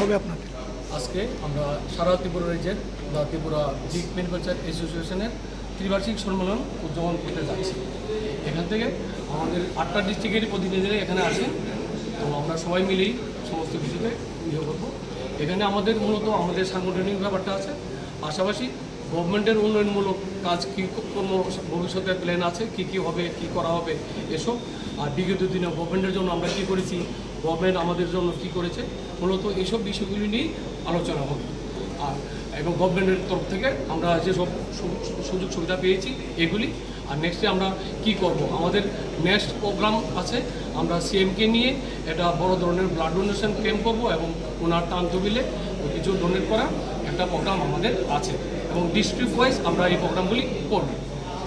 হবে আপনাদের। আজকে আমরা সারা ত্রিপুরা রাজ্যের বা ত্রিপুরা জি ম্যানুফ্যাকচার অ্যাসোসিয়েশনের ত্রিবার্ষিক সম্মেলন উদযাপন করতে যাচ্ছি। এখান থেকে আমাদের আটটা ডিস্ট্রিক্টের প্রতিনিধিরা এখানে আসেন তো আমরা সবাই মিলেই সমস্ত কিছুতে ইয়ে করব। এখানে আমাদের মূলত আমাদের সাংগঠনিক ব্যাপারটা আছে। পাশাপাশি গভর্নমেন্টের উন্নয়নমূলক কাজ কী কর্ম ভবিষ্যতে প্ল্যান আছে? কি কি হবে? কি করা হবে? এসব। আর বিগত দিনে গভর্নমেন্টের জন্য আমরা কী করেছি? গভর্নমেন্ট আমাদের জন্য কী করেছে? মূলত এইসব বিষয়গুলি নিয়েই আলোচনা হবে। আর এবং গভর্নমেন্টের তরফ থেকে আমরা যেসব সুযোগ সুবিধা পেয়েছি এগুলি। আর নেক্সটে আমরা কি করব? আমাদের নেক্সট প্রোগ্রাম আছে। আমরা সিএমকে নিয়ে একটা বড় ধরনের ব্লাড ডোনেশন ক্যাম্প করব এবং ওনার টান তবিলে কিছু ডোনেট করা একটা প্রোগ্রাম আমাদের আছে। এবং ডিস্ট্রিক্ট ওয়াইজ আমরা এই প্রোগ্রামগুলি করব।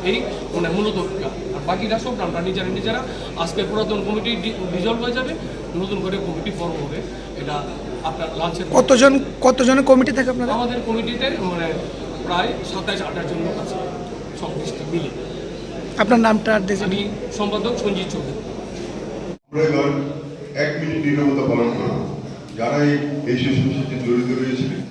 এই মানে মূলত আর বাকিরা সব আমরা নিজেরা নিজেরা আজকে পুরাতন কমিটি ডিজলভ হয়ে যাবে নতুন করে কমিটি ফর্ম হবে। এটা আপনার লাঞ্চের কতজন কতজনের কমিটি থাকে আপনার আমাদের কমিটিতে মানে প্রায় সাতাশ আঠাশ জন লোক আছে। সব ডিস্ট্রিক্ট মিলে। আপনার নামটা আমি সম্পাদক সঞ্জিত চৌধুরী। এক মিনিট নীরবতা পালন করব। যারা এই এই শিশুর সাথে জড়িত রয়েছে